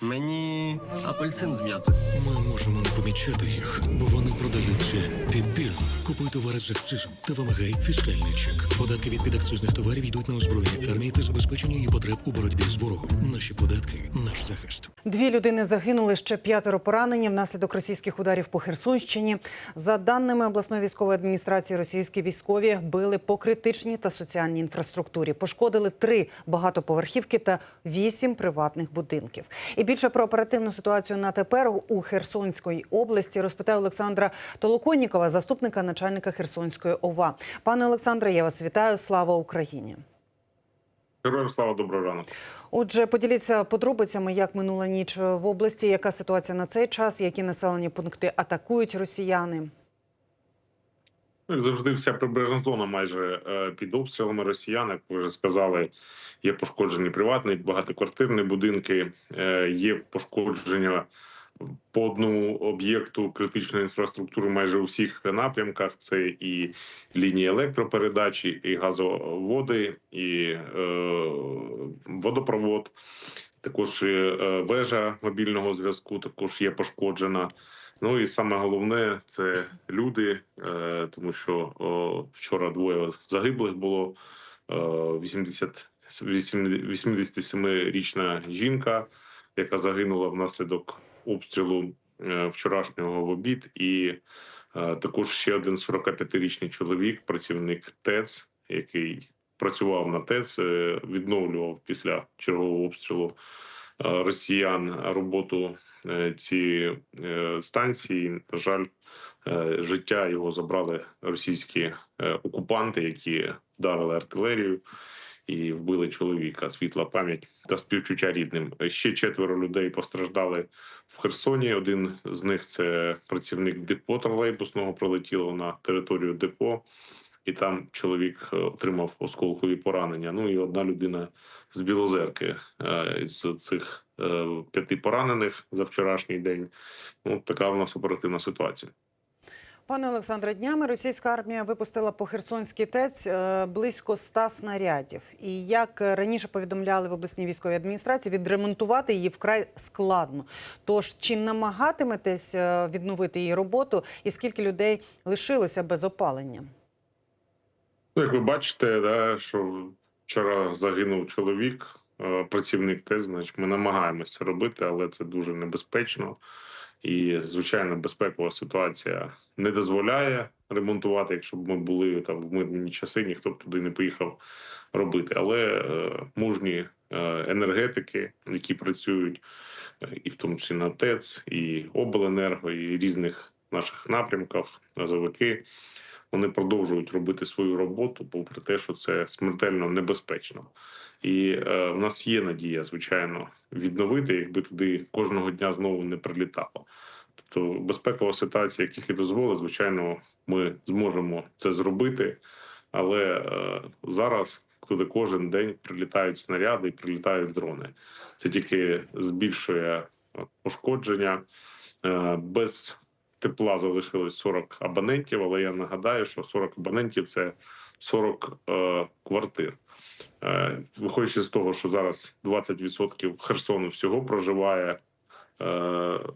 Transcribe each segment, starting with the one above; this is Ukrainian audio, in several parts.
Мені апельсин з м'ятою. Ми можемо не помічати їх, бо вони продаються підбірно. Купуй товари з акцизом та вимагай фіскальний чек. Податки від підакцизних товарів йдуть на озброєння армії та забезпечення її потреб у боротьбі з ворогом. Наші податки наш захист. Дві людини загинули, ще п'ятеро поранені внаслідок російських ударів по Херсонщині. За даними обласної військової адміністрації, російські військові били по критичній та соціальній інфраструктурі. Пошкодили три багатоповерхівки та вісім приватних будинків. І більше про оперативну ситуацію на тепер у Херсонській області розпитає Олександра Толоконнікова, заступника начальника Херсонської ОВА. Пане Олександре, я вас вітаю. Слава Україні! Героям слава доброго ранку. Отже, поділіться подробицями, як минула ніч в області, яка ситуація на цей час, які населені пункти атакують росіяни. Ну, як завжди, вся прибережна зона майже е, під обстрілами росіян, як ви вже сказали, є пошкоджені приватні, багатоквартирні будинки, е, є пошкодження по одному об'єкту критичної інфраструктури майже у всіх напрямках. Це і лінії електропередачі, і газоводи, і е, водопровод. Також е, вежа мобільного зв'язку також є пошкоджена. Ну і саме головне це люди, е, тому що вчора двоє загиблих було. Е, 80, 87-річна жінка, яка загинула внаслідок обстрілу е, вчорашнього в обід, і е, також ще один 45-річний чоловік, працівник ТЕЦ, який працював на ТЕЦ, е, відновлював після чергового обстрілу е, росіян роботу е, цієї станції. На жаль, життя його забрали російські окупанти, які вдарили артилерію і вбили чоловіка. Світла пам'ять та співчуття рідним. Ще четверо людей постраждали в Херсоні. Один з них це працівник депо тролейбусного, прилетіло на територію депо. І там чоловік е, отримав осколкові поранення. Ну і одна людина з Білозерки е, з цих е, п'яти поранених за вчорашній день. Ну така в нас оперативна ситуація. Пане Олександре, днями російська армія випустила по Херсонській ТЕЦ близько ста снарядів. І як раніше повідомляли в обласній військовій адміністрації, відремонтувати її вкрай складно. Тож чи намагатиметесь відновити її роботу, і скільки людей лишилося без опалення? Ну, як ви бачите, да, що вчора загинув чоловік, е, працівник ТЕС, значить, ми намагаємося робити, але це дуже небезпечно. І, звичайно, безпекова ситуація не дозволяє ремонтувати. Якщо б ми були там в мирні часи, ніхто б туди не поїхав робити. Але е, мужні е, енергетики, які працюють, е, і в тому числі на ТЕЦ, і обленерго, і різних наших напрямках, назовики, вони продовжують робити свою роботу, попри те, що це смертельно небезпечно. І е, в нас є надія, звичайно, відновити, якби туди кожного дня знову не прилітало. Тобто безпекова ситуація, як тільки дозволить, звичайно, ми зможемо це зробити. Але е, зараз туди кожен день прилітають снаряди і прилітають дрони. Це тільки збільшує е, пошкодження. Е, без тепла залишилось 40 абонентів, але я нагадаю, що 40 абонентів це 40 е, квартир. Е, Виходячи з того, що зараз 20% Херсону всього проживає е,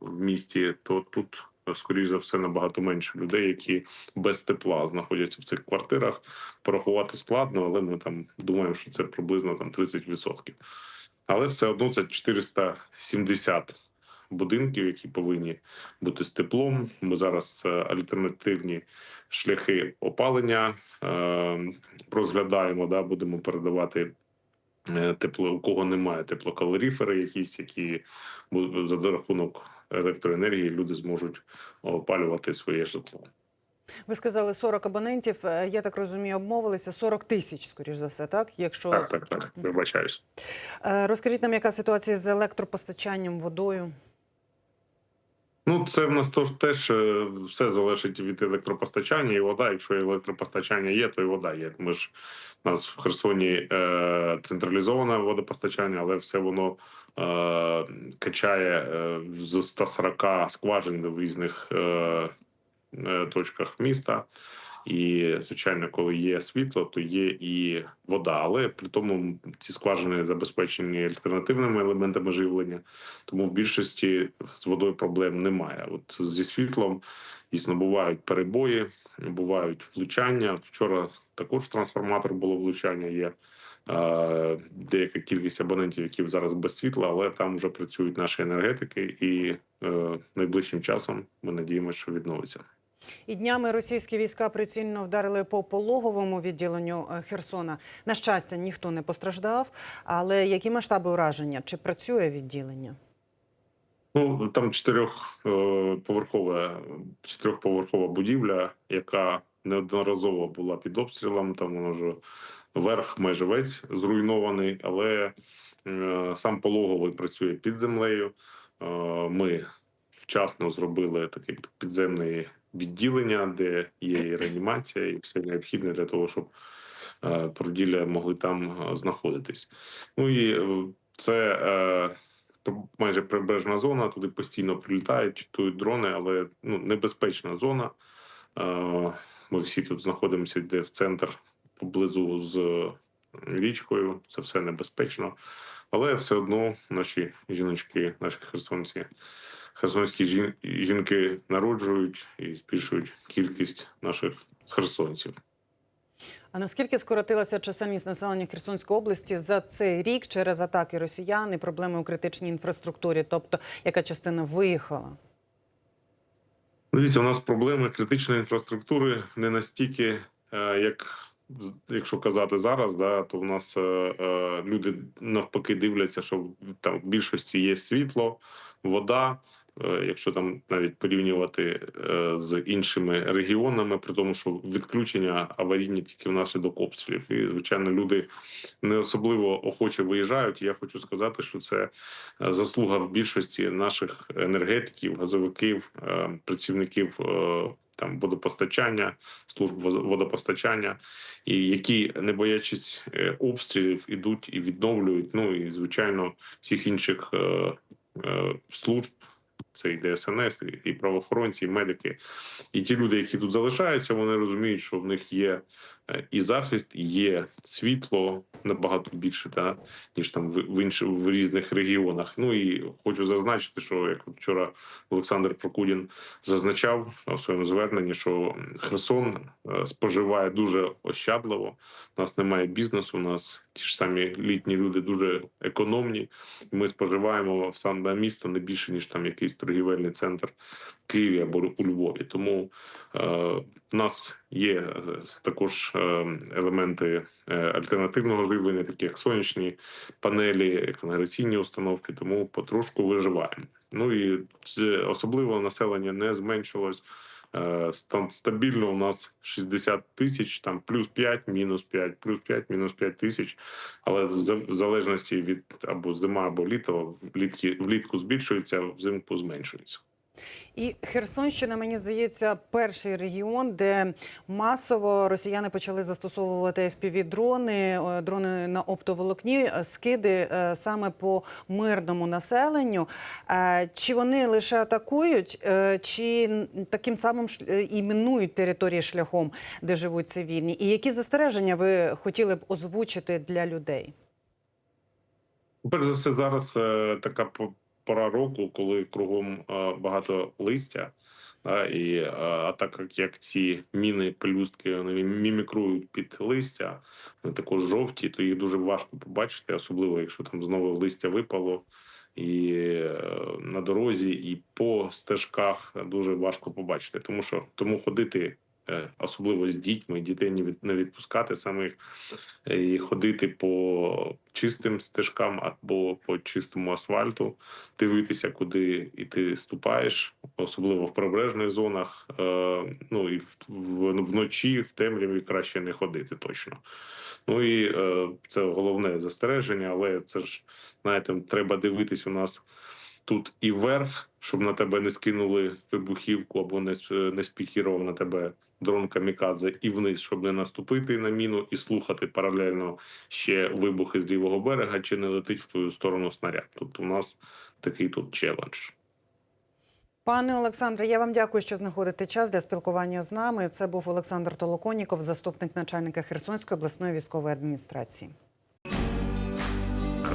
в місті, то тут, е, скоріш за все, набагато менше людей, які без тепла знаходяться в цих квартирах. Порахувати складно, але ми там думаємо, що це приблизно там 30%. Але все одно це 470 будинків, які повинні бути з теплом. Ми зараз е, альтернативні шляхи опалення е, розглядаємо. Да, будемо передавати е, тепло, у кого немає теплокалоріфери, якісь які за рахунок електроенергії люди зможуть опалювати своє житло. Ви сказали 40 абонентів. Я так розумію, обмовилися 40 тисяч, скоріш за все, так? Якщо Так, так, так. Вибачаюсь. Розкажіть нам, яка ситуація з електропостачанням, водою? Ну, це в нас тож теж е, все залежить від електропостачання і вода. Якщо електропостачання є, то і вода є. Ми ж у нас в Херсоні е, централізоване водопостачання, але все воно е, качає е, з 140 скважин в різних е, е, точках міста. І звичайно, коли є світло, то є і вода. Але при тому ці скважини забезпечені альтернативними елементами живлення. Тому в більшості з водою проблем немає. От зі світлом дійсно бувають перебої, бувають влучання. Вчора також трансформатор було влучання. Є деяка кількість абонентів, які зараз без світла, але там вже працюють наші енергетики, і е, найближчим часом ми надіємося, що відновиться. І днями російські війська прицільно вдарили по пологовому відділенню е, Херсона. На щастя, ніхто не постраждав. Але які масштаби ураження? Чи працює відділення? Ну там чотирьохповерхова чотирьохповерхова будівля, яка неодноразово була під обстрілом. Там воно вже верх майже весь зруйнований, але е, сам пологовий працює під землею. Е, ми вчасно зробили таке підземне відділення, де є і реанімація, і все необхідне для того, щоб е, породілля могли там е, знаходитись. Ну і е, це е, майже прибережна зона, туди постійно прилітають, читують дрони, але ну, небезпечна зона. Е, Ми всі тут знаходимося, де в центр поблизу з річкою. Це все небезпечно. Але все одно наші жіночки, наші херсонці, херсонські жін- жінки народжують і збільшують кількість наших херсонців. А наскільки скоротилася чисельність населення Херсонської області за цей рік через атаки росіян і проблеми у критичній інфраструктурі? Тобто, яка частина виїхала? Дивіться, у нас проблеми критичної інфраструктури не настільки, е, як якщо казати зараз, да, то в нас е, е, люди навпаки дивляться, що там в більшості є світло, вода. Е, Якщо там навіть порівнювати е, з іншими регіонами, при тому, що відключення аварійні тільки внаслідок обстрілів, і звичайно, люди не особливо охоче виїжджають. Я хочу сказати, що це е, заслуга в більшості наших енергетиків, газовиків, працівників там водопостачання, служб водопостачання, і які, не боячись обстрілів, ідуть і відновлюють. Ну і звичайно, всіх інших е, е, служб. Це і ДСНС, і- правоохоронці, і медики. І ті люди, які тут залишаються, вони розуміють, що в них є і захист, є світло набагато більше, та, ніж там в, інших в різних регіонах. Ну і хочу зазначити, що як вчора Олександр Прокудін зазначав у своєму зверненні, що Херсон е, споживає дуже ощадливо. У нас немає бізнесу. У нас ті ж самі літні люди дуже економні. Ми споживаємо в саме місто не більше ніж там якийсь торгівельний центр Києві або у Львові. Тому е, в нас є е, також е, елементи альтернативного живлення, такі як сонячні панелі, конгресійні установки. Тому потрошку виживаємо. Ну і особливо населення не зменшилось. Там стабільно у нас 60 тисяч, там плюс 5, мінус 5, плюс 5, мінус 5 тисяч. Але в залежності від або зима, або літо, влітки, влітку збільшується, взимку зменшується. І Херсонщина, мені здається, перший регіон, де масово росіяни почали застосовувати FPV-дрони, е, дрони на оптоволокні, е, скиди е, саме по мирному населенню. Чи вони лише атакують, чи таким самим і мінують території шляхом, де живуть цивільні? І які застереження ви хотіли б озвучити для людей? Перш за все, зараз така пора року, коли кругом е, багато листя. І е, а так як, ці міни, пелюстки вони мімікрують під листя, вони також жовті, то їх дуже важко побачити, особливо якщо там знову листя випало. І е, на дорозі, і по стежках дуже важко побачити, тому що тому ходити, особливо з дітьми, дітей не від- не відпускати самих е, і ходити по чистим стежкам або по чистому асфальту, дивитися, куди і ти ступаєш, особливо в прибережних зонах. Е, ну і вночі, в темряві краще не ходити точно. Ну і е, це головне застереження, але це ж знаєте, треба дивитись у нас. Тут і вверх, щоб на тебе не скинули вибухівку або не, не спікірував на тебе дрон камікадзе, і вниз, щоб не наступити на міну і слухати паралельно ще вибухи з лівого берега, чи не летить в твою сторону снаряд. Тут у нас такий тут челендж. Пане Олександре, я вам дякую, що знаходите час для спілкування з нами. Це був Олександр Толоконіков, заступник начальника Херсонської обласної військової адміністрації.